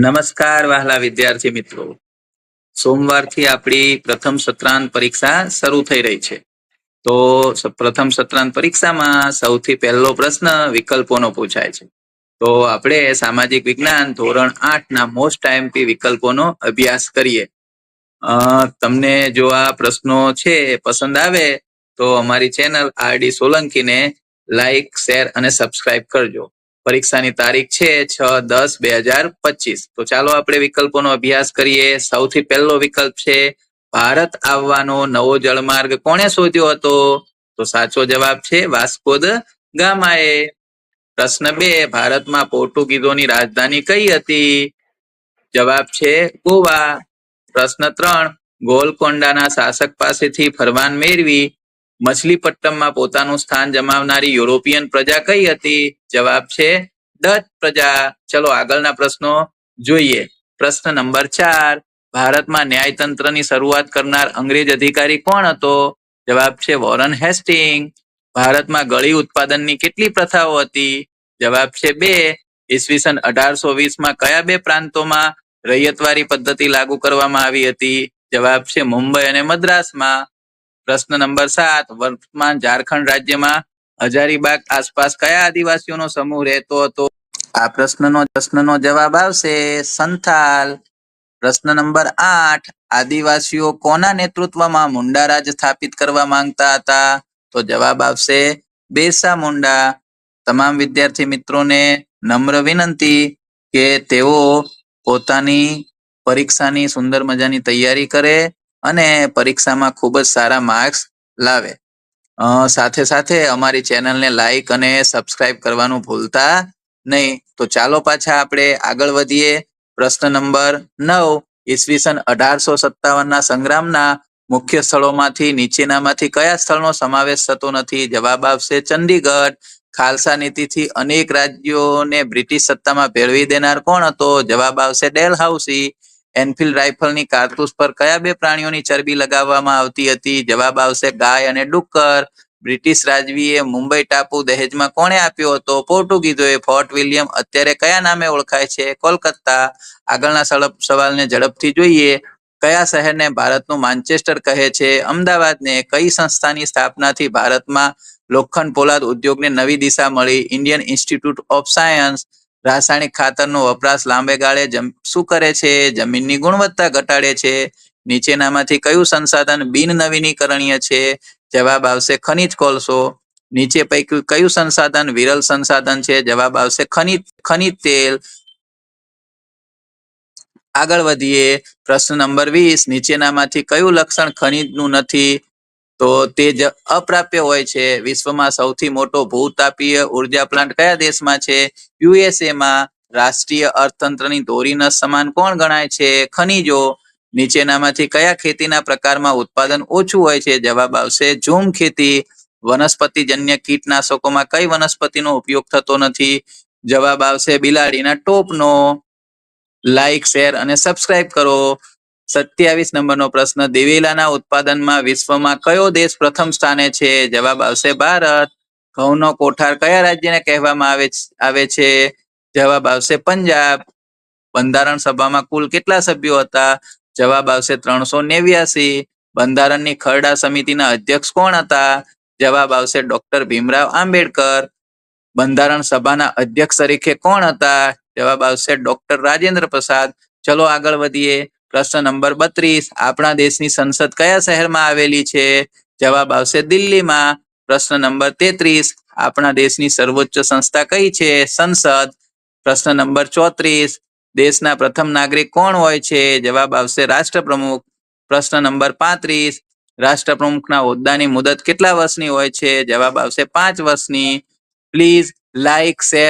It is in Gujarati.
નમસ્કાર વહાલા વિદ્યાર્થી મિત્રો. સોમવારથી આપણી પ્રથમ સત્રાંત પરીક્ષા શરૂ થઈ રહી છે. તો પ્રથમ સત્રાંત પરીક્ષામાં સૌથી પહેલો પ્રશ્ન વિકલ્પોનો પૂછાય છે. તો આપણે સામાજિક વિજ્ઞાન ધોરણ આઠ ના મોસ્ટ આઈએમપી વિકલ્પોનો અભ્યાસ કરીએ. તમને જો આ પ્રશ્નો છે, પસંદ આવે, તો અમારી ચેનલ આરડી સોલંકીને લાઈક, શેર અને સબસ્ક્રાઇબ કરજો. પરીક્ષાની તારીખ છે છ દસ બે હજાર પચીસ. તો ચાલો આપણે વિકલ્પોનો અભ્યાસ કરીએ. સૌથી પહેલો વિકલ્પ છે, ભારત આવવાનો નવો જળમાર્ગ કોણે શોધ્યો હતો? તો સાચો જવાબ છે, વાસ્કો દ ગામાએ. પ્રશ્ન બે, ભારતમાં પોર્ટુગીઝોની રાજધાની કઈ હતી? જવાબ છે, ગોવા. પ્રશ્ન ત્રણ, ગોલકોંડાના શાસક પાસેથી ફરમાન મેળવી મછલીપટ્ટમમાં પોતાનું સ્થાન જમાવનારી યુરોપિયન પ્રજા કઈ હતી? જવાબ છે ડચ પ્રજા. ચલો આગળના પ્રશ્નો જોઈએ. પ્રશ્ન નંબર ચાર. ભારતમાં ન્યાયતંત્રની શરૂઆત કરનાર અંગ્રેજ અધિકારી કોણ હતો? જવાબ છે વોરન હેસ્ટિંગ. ભારતમાં ગળી ઉત્પાદનની કેટલી પ્રથાઓ હતી? જવાબ છે બે. ઈસવીસન અઢારસો વીસમાં કયા બે પ્રાંતોમાં રૈયતવારી પદ્ધતિ લાગુ કરવામાં આવી હતી? જવાબ છે મુંબઈ અને મદ્રાસમાં. પ્રશ્ન નંબર સાત, વર્તમાન ઝારખંડ રાજ્યમાં હજારીબાગ આસપાસ કયા આદિવાસીઓનો સમૂહ રહેતો હતો? આ પ્રશ્નનો પ્રશ્નનો જવાબ આવશે સંથાલ. પ્રશ્ન નંબર આઠ, આદિવાસીઓ કોના નેતૃત્વમાં મુંડા રાજ સ્થાપિત કરવા માંગતા હતા? તો જવાબ આવશે બેસા મુંડા. તમામ વિદ્યાર્થી મિત્રોને નમ્ર વિનંતી કે તેઓ પોતાની પરીક્ષાની સુંદર મજાની તૈયારી કરે અને પરીક્ષામાં ખૂબ જ સારા માર્ક્સ લાવે. સાથે સાથે અમારી ચેનલને લાઈક અને સબસ્ક્રાઇબ કરવાનું ભૂલતા નહીં. તો ચાલો પાછા આપણે આગળ વધીએ. પ્રશ્ન નંબર નવ, ઈસવીસન અઢારસો સત્તાવનના સંગ્રામના મુખ્ય સ્થળોમાંથી નીચેનામાંથી કયા સ્થળનો સમાવેશ થતો નથી? જવાબ આવશે ચંદીગઢ. ખાલસા નીતિથી અનેક રાજ્યોને બ્રિટિશ સત્તામાં ભેળવી દેનાર કોણ હતો? જવાબ આવશે ડેલહાઉસી. એનફિલ્ડ રાઇફલની કારતૂસ પર કયા બે પ્રાણીઓની ચરબી લગાવવામાં આવતી હતી? જવાબ આવશે ગાય અને ડુક્કર. બ્રિટિશ રાજવીએ મુંબઈ ટાપુ દહેજમાં કોણે આપ્યો હતો? પોર્ટુગીઝોએ ફોર્ટ વિલિયમ અત્યારે કયા નામે ઓળખાય છે? કોલકાતા. આગળના સવાલને ઝડપથી જોઈએ. કયા શહેરને ભારતનું માન્ચેસ્ટર કહે છે? અમદાવાદને કઈ સંસ્થાની સ્થાપનાથી ભારતમાં લોખંડ પોલાદ ઉદ્યોગને નવી દિશા મળી? Indian institute of science. રાસાયણિક ખાતરનો વપરાશ લાંબે ગાળે શું કરે છે? જમીનની ગુણવત્તા ઘટાડે છે? નીચેનામાંથી કયું સંસાધન બિન નવીનીકરણીય છે? જવાબ આવશે ખનિજ કોલસો. નીચે પૈકી કયું સંસાધન વિરલ સંસાધન છે? જવાબ આવશે ખનિજ ખનિજ તેલ. આગળ વધીએ. પ્રશ્ન નંબર વીસ. નીચેનામાંથી કયું લક્ષણ ખનિજનું નથી? તો તે જ અપ્રાપ્ય હોય છે. વિશ્વમાં સૌથી મોટો ભૂતાપીય ઊર્જા પ્લાન્ટ કયા દેશમાં છે? યુએસએ માં રાષ્ટ્રીય અર્થતંત્રની ધોરીનસ સમાન કોણ ગણાય છે? ખનીજો નીચેનામાંથી કયા ખેતીના પ્રકારમાં ઉત્પાદન ઓછું હોય છે? જવાબ આવશે ઝૂમ ખેતી. વનસ્પતિજન્ય કીટનાશકોમાં કઈ વનસ્પતિનો ઉપયોગ થતો નથી? જવાબ આવશે બિલાડીના ટોપનો. લાઈક, શેર અને સબસ્ક્રાઇબ કરો. સત્યાવીસ નંબરનો પ્રશ્ન, દિવેલાના ઉત્પાદનમાં વિશ્વમાં કયો દેશ પ્રથમ સ્થાને છે? જવાબ આવશે ભારત. ઘઉંનો કોઠાર કયા રાજ્યને કહેવામાં આવે આવે છે? જવાબ આવશે પંજાબ. બંધારણ સભામાં કુલ કેટલા સભ્યો હતા? જવાબ આવશે ત્રણસો નેવ્યાસી. બંધારણની ખરડા સમિતિના અધ્યક્ષ કોણ હતા? જવાબ આવશે ડોક્ટર ભીમરાવ આંબેડકર. બંધારણ સભાના અધ્યક્ષ તરીકે કોણ હતા? જવાબ આવશે ડોક્ટર રાજેન્દ્ર પ્રસાદ. ચલો આગળ વધીએ. પ્રશ્ન નંબર બત્રીસ, આપણા દેશની સંસદ કયા શહેરમાં આવેલી છે? જવાબ આવશે દિલ્હીમાં. પ્રશ્ન નંબર તેત્રીસ, આપણા દેશની સર્વોચ્ચ સંસ્થા કઈ છે? સંસદ. પ્રશ્ન નંબર ચોત્રીસ, દેશના પ્રથમ નાગરિક કોણ હોય છે? જવાબ આવશે રાષ્ટ્રપ્રમુખ. પ્રશ્ન નંબર પાંત્રીસ, રાષ્ટ્રપ્રમુખના હોદ્દાની મુદત કેટલા વર્ષની હોય છે? જવાબ આવશે પાંચ વર્ષની. Please like share